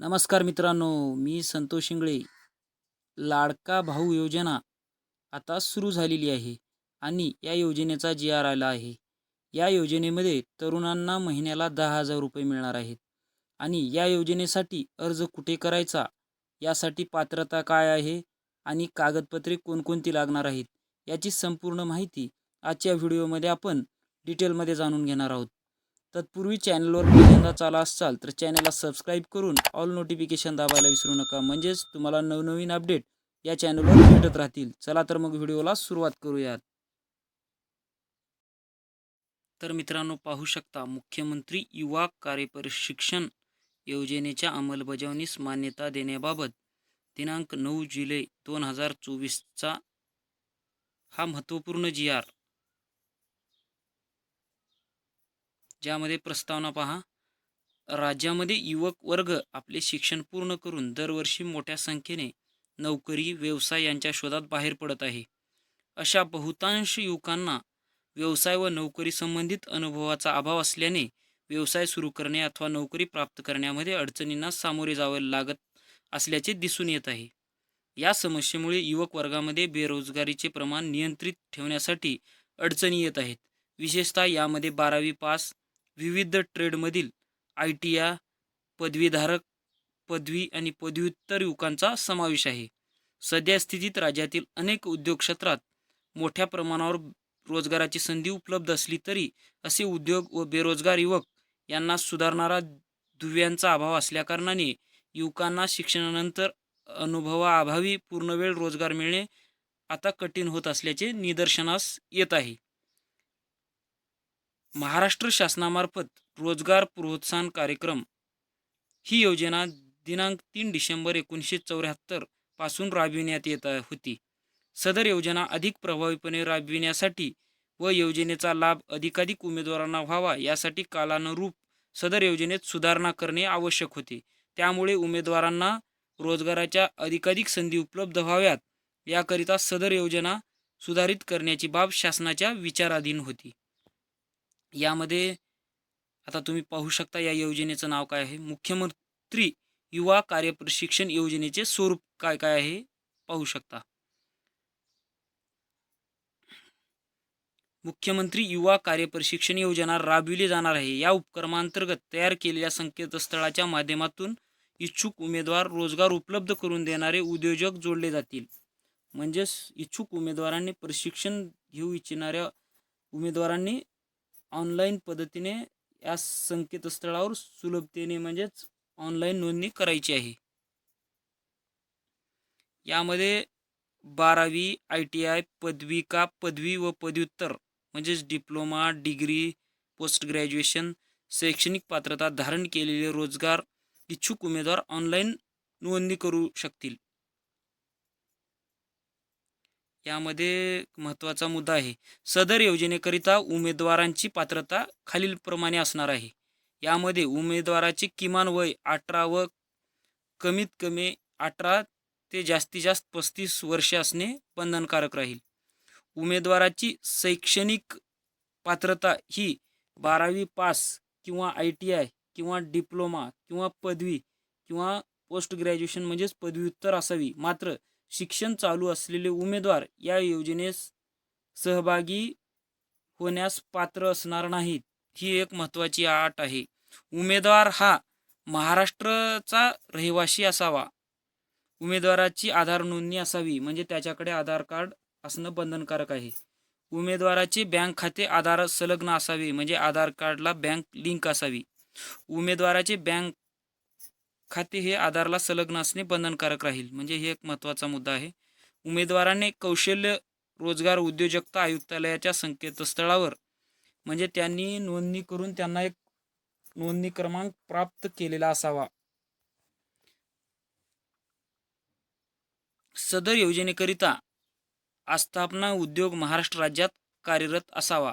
नमस्कार मित्रांनो मी संतोष इंगळे लाडका भाऊ योजना आता सुरू झालेली आहे आणि या योजनेचा जी आर आला आहे. या योजनेमध्ये तरुणांना महिन्याला दहा हजार रुपये मिळणार आहेत आणि या योजनेसाठी अर्ज कुठे करायचा यासाठी पात्रता काय आहे आणि कागदपत्रे कोणकोणती लागणार आहेत याची संपूर्ण माहिती आजच्या व्हिडिओमध्ये आपण डिटेलमध्ये जाणून घेणार आहोत. तत्पूर्वी चॅनलवर पहिल्यांदा चाला असाल तर चॅनलला सबस्क्राईब करून ऑल नोटिफिकेशन दाबायला विसरू नका. म्हणजेच तुम्हाला नवनवीन अपडेट या चॅनलवर भेटत राहतील. चला तर मग व्हिडिओला सुरुवात करूयात. तर मित्रांनो पाहू शकता मुख्यमंत्री युवा कार्यप्रशिक्षण योजनेच्या अंमलबजावणीस मान्यता देण्याबाबत दिनांक नऊ जुलै दोन हजार चोवीसचा हा महत्त्वपूर्ण जी आर ज्यामध्ये प्रस्तावना पहा. राज्यामध्ये युवक वर्ग आपले शिक्षण पूर्ण करून दरवर्षी मोठ्या संख्येने नोकरी व्यवसाय यांच्या शोधात बाहेर पडत आहे. अशा बहुतांश युवकांना व्यवसाय व नोकरी संबंधित अनुभवाचा अभाव असल्याने व्यवसाय सुरू करणे अथवा नोकरी प्राप्त करण्यामध्ये अडचणींना सामोरे जावे लागत असल्याचे दिसून येत आहे. या समस्येमुळे युवक वर्गामध्ये बेरोजगारीचे प्रमाण नियंत्रित ठेवण्यासाठी अडचणी येत आहेत. विशेषतः यामध्ये बारावी पास विविध ट्रेडमधील आय टी या पदवीधारक पदवी आणि पदव्युत्तर युवकांचा समावेश आहे. सध्या स्थितीत राज्यातील अनेक उद्योग क्षेत्रात मोठ्या प्रमाणावर रोजगाराची संधी उपलब्ध असली तरी असे उद्योग व बेरोजगार युवक यांना सुधारणारा दुव्यांचा अभाव असल्याकारणाने युवकांना शिक्षणानंतर अनुभवाअभावी पूर्णवेळ रोजगार मिळणे आता कठीण होत असल्याचे निदर्शनास येत आहे. महाराष्ट्र शासनामार्फत रोजगार प्रोत्साहन कार्यक्रम. ही योजना दिनांक तीन डिसेंबर एकोणीसशे चौऱ्याहत्तरपासून राबविण्यात येत होती. सदर योजना अधिक प्रभावीपणे राबविण्यासाठी व योजनेचा लाभ अधिकाधिक उमेदवारांना व्हावा यासाठी कालानुरूप सदर योजनेत सुधारणा करणे आवश्यक होते. त्यामुळे उमेदवारांना रोजगाराच्या अधिकाधिक संधी उपलब्ध व्हाव्यात याकरिता सदर योजना सुधारित करण्याची बाब शासनाच्या विचाराधीन होती. यामध्ये आता तुम्ही पाहू शकता या योजनेचं नाव काय आहे. मुख्यमंत्री युवा कार्यप्रशिक्षण योजनेचे स्वरूप काय काय आहे पाहू शकता. मुख्यमंत्री युवा कार्यप्रशिक्षण योजना राबविली जाणार आहे. या उपक्रमांतर्गत तयार केलेल्या संकेतस्थळाच्या माध्यमातून इच्छुक उमेदवार रोजगार उपलब्ध करून देणारे उद्योजक जोडले जातील. म्हणजेच इच्छुक उमेदवारांनी प्रशिक्षण घेऊ इच्छिणाऱ्या उमेदवारांनी ऑनलाईन पद्धतीने या संकेतस्थळावर सुलभतेने म्हणजेच ऑनलाईन नोंदणी करायची आहे. यामध्ये बारावी आय टी आय पदविका पदवी व पदव्युत्तर म्हणजेच डिप्लोमा डिग्री पोस्ट ग्रॅज्युएशन शैक्षणिक पात्रता धारण केलेले रोजगार इच्छुक उमेदवार ऑनलाईन नोंदणी करू शकतील. यामध्ये महत्त्वाचा मुद्दा आहे. सदर योजनेकरिता उमेदवारांची पात्रता खालीलप्रमाणे असणार आहे. यामध्ये उमेदवाराचे किमान वय अठरा व कमीत कमी अठरा ते जास्तीत जास्त पस्तीस वर्षे असणे बंधनकारक राहील. उमेदवाराची शैक्षणिक पात्रता ही बारावी पास किंवा आय टी आय किंवा डिप्लोमा किंवा पदवी किंवा पोस्ट ग्रॅज्युएशन म्हणजेच पदव्युत्तर असावी. मात्र शिक्षण चालू असलेले उमेदवार या योजनेस सहभागी होण्यास पात्र असणार नाहीत ही एक महत्त्वाची आट आहे. उमेदवार हा महाराष्ट्राचा रहिवासी असावा. उमेदवाराची आधार नोंदणी असावी म्हणजे त्याच्याकडे आधार कार्ड असणं बंधनकारक आहे. उमेदवाराचे बँक खाते आधार संलग्न असावे म्हणजे आधार कार्डला बँक लिंक असावी. उमेदवाराचे बँक खाते हे आधारला संलग्न असणे बंधनकारक राहील. म्हणजे हे एक महत्त्वाचा मुद्दा आहे. उमेदवाराने कौशल्य रोजगार उद्योजकता आयुक्तालयाच्या संकेतस्थळावर म्हणजे त्यांनी नोंदणी करून त्यांना एक नोंदणी क्रमांक प्राप्त केलेला असावा. सदर योजनेकरिता आस्थापना उद्योग महाराष्ट्र राज्यात कार्यरत असावा.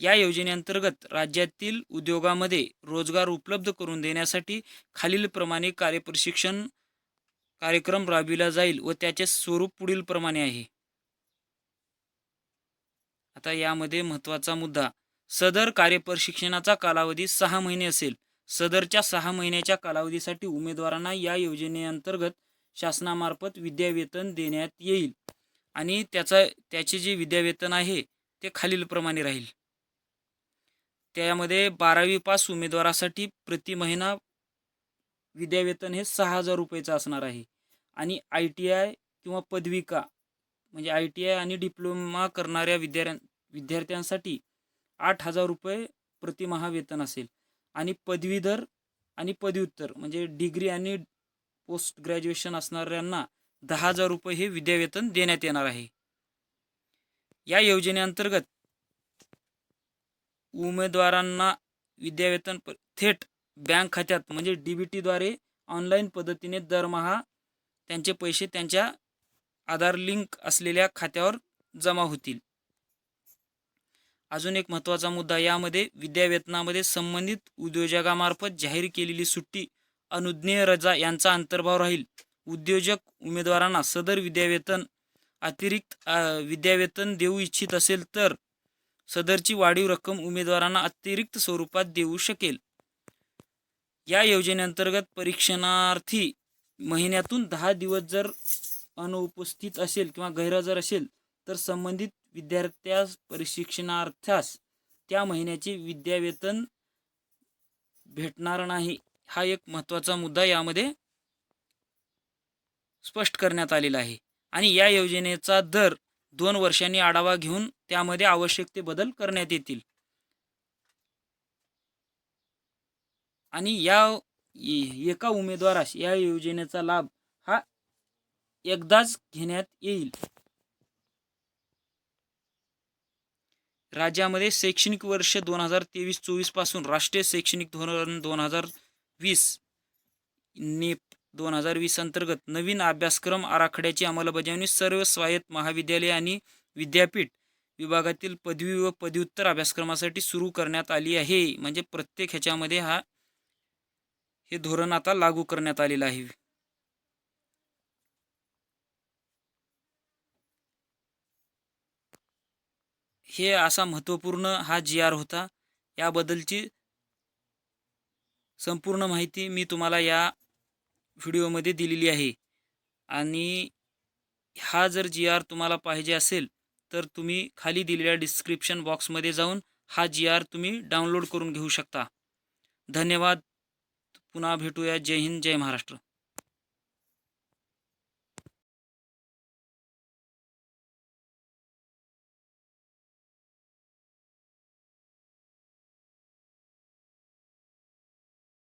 या योजनेअंतर्गत राज्यातील उद्योगामध्ये रोजगार उपलब्ध करून देण्यासाठी खालीलप्रमाणे कार्यप्रशिक्षण कार्यक्रम राबविला जाईल व त्याचे स्वरूप पुढीलप्रमाणे आहे. आता यामध्ये महत्त्वाचा मुद्दा. सदर कार्यप्रशिक्षणाचा कालावधी सहा महिने असेल. सदरच्या सहा महिन्याच्या कालावधीसाठी उमेदवारांना या योजनेअंतर्गत शासनामार्फत विद्यावेतन देण्यात येईल आणि त्याचा त्याचे जे विद्यावेतन आहे ते खालीलप्रमाणे राहील. त्यामध्ये बारावी पास उमेदवारासाठी प्रति महिना विद्यावेतन हे सहा हजार रुपयेचं असणार आहे. आणि आय टी आय किंवा पदविका म्हणजे आय टी आय आणि डिप्लोमा करणाऱ्या विद्यार्थ्यां विद्यार्थ्यांसाठी आठ हजार रुपये प्रतिमहा वेतन असेल. आणि पदवीधर आणि पदव्युत्तर म्हणजे डिग्री आणि पोस्ट ग्रॅज्युएशन असणाऱ्यांना दहा हजार रुपये हे विद्यावेतन देण्यात येणार आहे. या योजनेअंतर्गत उमेदवारांना विद्यावेतन प- थेट बँक खात्यात म्हणजे डी बी टीद्वारे ऑनलाईन पद्धतीने दरमहा त्यांचे पैसे त्यांच्या आधार लिंक असलेल्या खात्यावर जमा होतील. अजून एक महत्त्वाचा मुद्दा यामध्ये विद्यावेतनामध्ये संबंधित उद्योजकामार्फत जाहीर केलेली सुट्टी अनुज्ञेय रजा यांचा अंतर्भाव राहील. उद्योजक उमेदवारांना सदर विद्यावेतन अतिरिक्त विद्यावेतन देऊ इच्छित असेल तर सदरची वाढीव रक्कम उमेदवारांना अतिरिक्त स्वरूपात देऊ शकेल. या योजनेअंतर्गत परीक्षणार्थी महिन्यातून दहा दिवस जर अनुपस्थित असेल किंवा गैरहजर असेल तर संबंधित विद्यार्थ्यास प्रशिक्षणार्थ्यास त्या महिन्याचे विद्यावेतन भेटणार नाही. हा एक महत्त्वाचा मुद्दा यामध्ये स्पष्ट करण्यात आलेला आहे. आणि या योजनेचा दर दोन वर्षांनी आढावा घेऊन त्यामध्ये आवश्यक ते बदल करण्यात येतील. आणि या एका उमेदवारास या योजनेचा लाभ हा एकदाच घेण्यात येईल. राज्यामध्ये शैक्षणिक वर्ष दोन हजार तेवीस चोवीसपासून राष्ट्रीय शैक्षणिक धोरण दोन हजार वीस नेप दोन हजार वीस अंतर्गत नवीन अभ्यासक्रम आराखड्याची अंमलबजावणी सर्व स्वायत्त महाविद्यालय आणि विद्यापीठ विभागातील पदवी व पदव्युत्तर अभ्यासक्रमासाठी सुरू करण्यात आली आहे. म्हणजे प्रत्येक ह्याच्यामध्ये हा हे धोरण आता लागू करण्यात आलेलं आहे. हे असा महत्त्वपूर्ण हा जी आर होता. याबद्दलची संपूर्ण माहिती मी तुम्हाला या व्हिडिओमध्ये दिलेली आहे. आणि हा जर जी आर तुम्हाला पाहिजे असेल तर तुम्ही खाली दिलेल्या डिस्क्रिप्शन बॉक्समध्ये जाऊन हा जी आर तुम्ही डाउनलोड करून घेऊ शकता. धन्यवाद. पुन्हा भेटूया. जय हिंद. जय महाराष्ट्र.